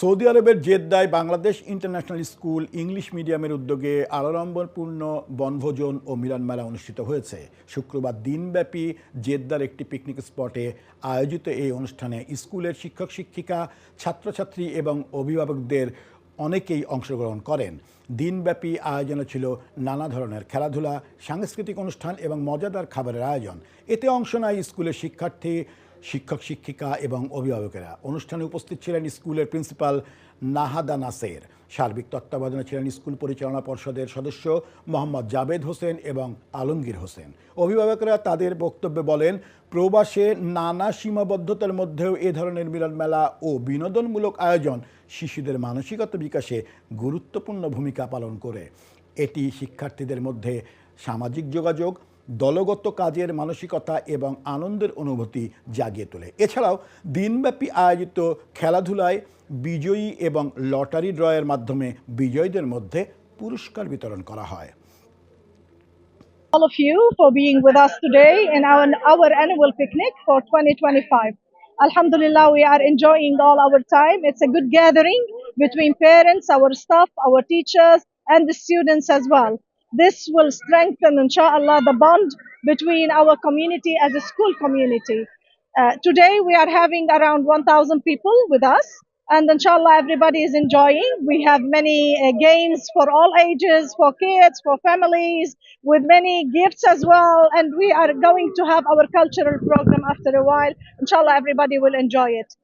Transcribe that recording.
Saudi আরবের জেদ্দায় Bangladesh international school English মিডিয়ামের উদ্যোগে আড়ম্বরপূর্ণ বনভোজন ও মিলন মেলা অনুষ্ঠিত হয়েছে। শুক্রবার দিনব্যাপী জেদ্দার একটি পিকনিক স্পটে আয়োজিত এই অনুষ্ঠানে স্কুলের শিক্ষক, শিক্ষিকা, ছাত্রছাত্রী এবং অভিভাবকদের অনেকেই অংশগ্রহণ করেন। দিনব্যাপী আয়োজনে ছিল নানা ধরনের খেলাধুলা, সাংস্কৃতিক অনুষ্ঠান এবং মজাদার খাবারের আয়োজন। এতে অংশ নেয় স্কুলের শিক্ষার্থী শিক্ষক, শিক্ষিকা এবং অভিভাবকেরা। অনুষ্ঠানে উপস্থিত ছিলেন স্কুলের প্রিন্সিপাল নাহাদা নাসের। সার্বিক তত্ত্বাবধানে ছিলেন স্কুল পরিচালনা পর্ষদের সদস্য মোহাম্মদ জাবেদ হোসেন এবং আলমগীর হোসেন। অভিভাবকরা তাদের বক্তব্যে বলেন, প্রবাসে নানা সীমাবদ্ধতার মধ্যেও এ ধরনের মিলন মেলা ও বিনোদনমূলক আয়োজন শিশুদের মানসিকতা বিকাশে গুরুত্বপূর্ণ ভূমিকা পালন করে। এটি শিক্ষার্থীদের মধ্যে সামাজিক যোগাযোগ দলগত কাজের মানসিকতা এবং আনন্দের অনুভূতি জাগিয়ে তোলে এছাড়াও দিনব্যাপী আয়োজিত খেলাধুলায় বিজয়ী এবং লটারি ড্রয়ের মাধ্যমে বিজয়ীদের মধ্যে পুরস্কার বিতরণ করা হয় all of you for being with us today in our, our annual picnic for 2025. Alhamdulillah, we are enjoying all our time. It's a good gathering between parents, our staff, our teachers, and the students as well. This will strengthen, inshallah, the bond between our community as a school community. Uh, today, we are having around 1,000 people with us. And inshallah, everybody is enjoying. We have many uh, games for all ages, for kids, for families, with many gifts as well. And we are going to have our cultural program after a while. Inshallah, everybody will enjoy it.